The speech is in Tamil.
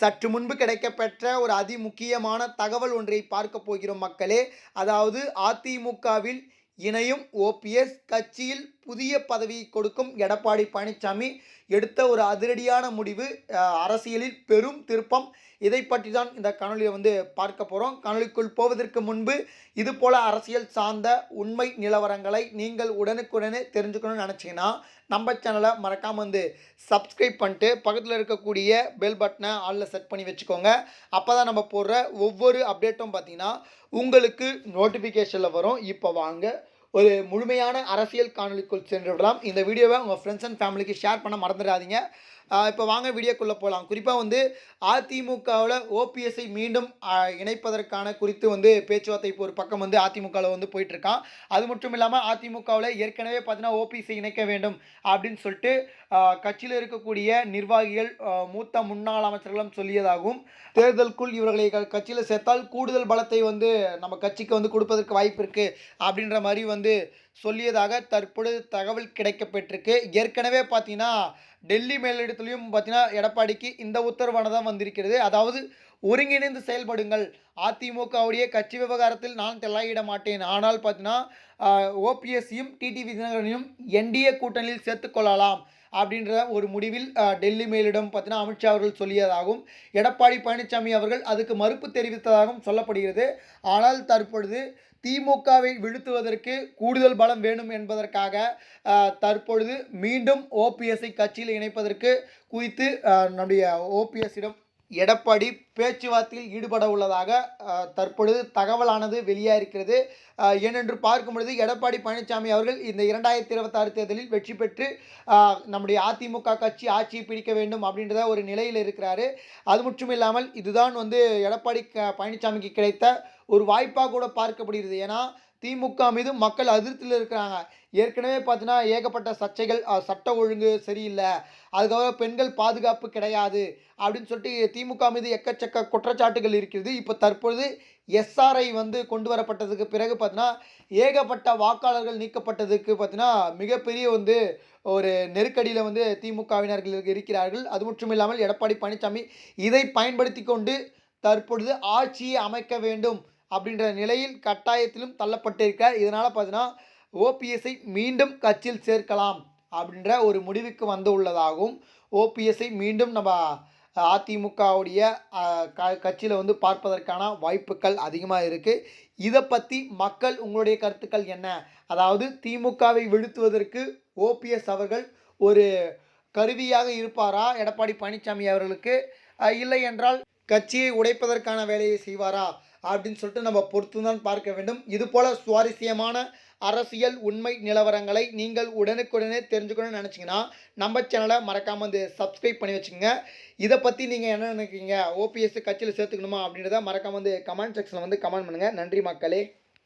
சற்று முன்பு கிடைக்கப்பெற்ற ஒரு அதிமுக்கியமான தகவல் ஒன்றை பார்க்க போகிறோம் மக்களே. அதாவது அதிமுகவில் இணையும் ஓபிஎஸ் கட்சியில் புதிய பதவி கொடுக்கும் எடப்பாடி பழனிசாமி எடுத்த ஒரு அதிரடியான முடிவு அரசியலில் பெரும் திருப்பம். இதை பற்றி தான் இந்த காணொலியை வந்து பார்க்க போகிறோம் காணொலிக்குள் போவதற்கு முன்பு இது போல் அரசியல் சார்ந்த உண்மை நிலவரங்களை நீங்கள் உடனுக்குடனே தெரிஞ்சுக்கணும்னு நினச்சிங்கன்னா நம்ம சேனலை மறக்காமல் வந்து சப்ஸ்கிரைப் பண்ணிட்டு பக்கத்தில் இருக்கக்கூடிய பெல் பட்டனை ஆளில் செட் பண்ணி வச்சுக்கோங்க. அப்போ தான் நம்ம போடுற ஒவ்வொரு அப்டேட்டும் பார்த்திங்கன்னா உங்களுக்கு நோட்டிஃபிகேஷனில் வரும். இப்போ வாங்க ஒரு முழுமையான அரசியல் காணொலிக்குள் சென்று விடலாம். இந்த வீடியோவை உங்கள் ஃப்ரெண்ட்ஸ் அண்ட் ஃபேமிலிக்கு ஷேர் பண்ண மறந்துடாதீங்க. இப்போ வாங்க வீடியோக்குள்ளே போகலாம் குறிப்பாக வந்து அதிமுகவில் ஓபிஎஸ்ஐ மீண்டும் இணைப்பதற்கான குறித்து வந்து பேச்சுவார்த்தை இப்போ ஒரு பக்கம் வந்து அதிமுகவில் வந்து போயிட்டுருக்கான். அது மட்டும் இல்லாமல் அதிமுகவில் ஏற்கனவே பார்த்தீங்கன்னா ஓபிஎஸ்ஐ இணைக்க வேண்டும் அப்படின்னு சொல்லிட்டு கட்சியில் இருக்கக்கூடிய நிர்வாகிகள் மூத்த முன்னாள் அமைச்சர்களும் சொல்லியதாகவும் தேர்தலுக்குள் இவர்களை கட்சியில் சேர்த்தால் கூடுதல் பலத்தை வந்து நம்ம கட்சிக்கு வந்து கொடுப்பதற்கு வாய்ப்பு இருக்குது அப்படின்ற மாதிரி வந்து சொல்லியதாக தற்பொழுது தகவல் கிடைக்கப்பெற்றிருக்கு. ஏற்கனவே பார்த்தீங்கன்னா டெல்லி மேலிடத்துலையும் பார்த்தீங்கன்னா எடப்பாடிக்கு இந்த உத்தரவானது தான் வந்திருக்கிறது. அதாவது ஒருங்கிணைந்து செயல்படுங்கள். அதிமுகவுடைய கட்சி விவகாரத்தில் நான் தலையிட மாட்டேன். ஆனால் பார்த்தீங்கன்னா ஓபிஎஸ்சியும் டிடிவி தினகரனையும் என்டிஏ கூட்டணியில் சேர்த்துக்கொள்ளலாம் அப்படின்ற ஒரு முடிவில் டெல்லி மேலிடம் பார்த்தீங்கன்னா அமித்ஷா அவர்கள் சொல்லியதாகவும் எடப்பாடி பழனிசாமி அவர்கள் அதுக்கு மறுப்பு தெரிவித்ததாகவும் சொல்லப்படுகிறது. ஆனால் தற்பொழுது திமுகவை வீழ்த்துவதற்கு கூடுதல் பலம் வேணும் என்பதற்காக தற்பொழுது மீண்டும் ஓபிஎஸ்ஐ கட்சியில் இணைப்பதற்கு குறித்து நம்முடைய ஓபிஎஸ்ஸிடம் எடப்பாடி பேச்சுவார்த்தையில் ஈடுபட உள்ளதாக தற்பொழுது தகவலானது வெளியாயிருக்கிறது. ஏனென்று பார்க்கும் பொழுது எடப்பாடி பழனிசாமி அவர்கள் இந்த இரண்டாயிரத்தி இருபத்தாறு தேர்தலில் வெற்றி பெற்று நம்முடைய அதிமுக கட்சி ஆட்சியை பிடிக்க வேண்டும் அப்படின்றத ஒரு நிலையில் இருக்கிறாரு. அது மட்டும் இல்லாமல் இதுதான் வந்து எடப்பாடி க- பழனிசாமிக்கு கிடைத்த ஒரு வாய்ப்பாக கூட பார்க்கப்படுகிறது. ஏன்னா திமுக மீது மக்கள் அதிருப்தியில் இருக்கிறாங்க. ஏற்கனவே பார்த்தீங்கன்னா ஏகப்பட்ட சர்ச்சைகள் சட்ட ஒழுங்கு சரியில்லை. அதுக்கப்புறம் பெண்கள் பாதுகாப்பு கிடையாது அப்படின்னு சொல்லிட்டு திமுக மீது எக்கச்சக்க குற்றச்சாட்டுகள் இருக்கிறது. இப்போ தற்பொழுது எஸ்ஆர்ஐ வந்து கொண்டு வரப்பட்டதுக்கு பிறகு பார்த்தீங்கன்னா ஏகப்பட்ட வாக்காளர்கள் நீக்கப்பட்டதுக்கு பார்த்தீங்கன்னா மிகப்பெரிய வந்து ஒரு நெருக்கடியில் வந்து திமுகவினர்கள் இருக்கிறார்கள். அது மட்டும் இல்லாமல் எடப்பாடி பழனிசாமி இதை பயன்படுத்தி கொண்டு தற்பொழுது ஆட்சியை அமைக்க வேண்டும். அப்படின்ற நிலையில் கட்டாயத்திலும் தள்ளப்பட்டிருக்கார். இதனால் பார்த்தீங்கன்னா ஓபிஎஸ்ஐ மீண்டும் கட்சியில் சேர்க்கலாம் அப்படின்ற ஒரு முடிவுக்கு வந்து உள்ளதாகவும் ஓபிஎஸ்ஐ மீண்டும் நம்ம அதிமுகவுடைய க கட்சியில் வந்து பார்ப்பதற்கான வாய்ப்புகள் அதிகமாக இருக்குது இதை பற்றி மக்கள் உங்களுடைய கருத்துக்கள் என்ன? அதாவது திமுகவை வீழ்த்துவதற்கு ஓபிஎஸ் அவர்கள் ஒரு கருவியாக இருப்பாரா? எடப்பாடி பழனிசாமி அவர்களுக்கு இல்லை என்றால் கட்சியை உடைப்பதற்கான வேலையை செய்வாரா? அப்படின்னு சொல்லிட்டு நம்ம பொறுத்து தான் பார்க்க வேண்டும். இது போல சுவாரஸ்யமான அரசியல் உண்மை நிலவரங்களை நீங்கள் உடனுக்குடனே தெரிஞ்சுக்கணும்னு நினச்சிங்கன்னா நம்ம சேனலை மறக்காமல் வந்து சப்ஸ்கிரைப் பண்ணி வச்சுக்கோங்க. இதை பற்றி நீங்கள் என்ன நினைக்கிறீங்க? ஓபிஎஸ் கட்சியில் சேர்த்துக்கணுமா அப்படின்றத மறக்காமல் வந்து கமெண்ட் செக்ஷனில் வந்து கமெண்ட் பண்ணுங்கள் நன்றி மக்களே.